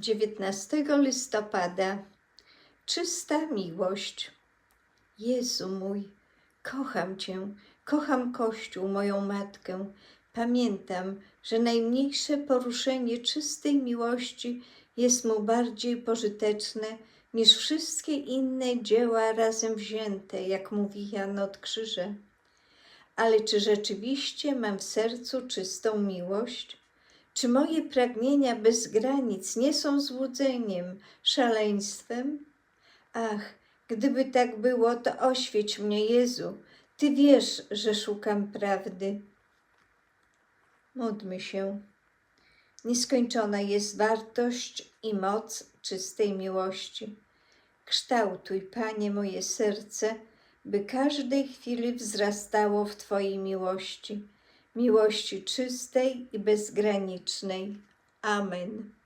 19 listopada Czysta miłość. Jezu mój, kocham Cię, kocham Kościół, moją matkę. Pamiętam, że najmniejsze poruszenie czystej miłości jest mu bardziej pożyteczne niż wszystkie inne dzieła razem wzięte, jak mówi Jan od Krzyża. Ale czy rzeczywiście mam w sercu czystą miłość? Czy moje pragnienia bez granic nie są złudzeniem, szaleństwem? Ach, gdyby tak było, to oświeć mnie, Jezu. Ty wiesz, że szukam prawdy. Módlmy się. Nieskończona jest wartość i moc czystej miłości. Kształtuj, Panie, moje serce, by każdej chwili wzrastało w Twojej miłości, miłości czystej i bezgranicznej. Amen.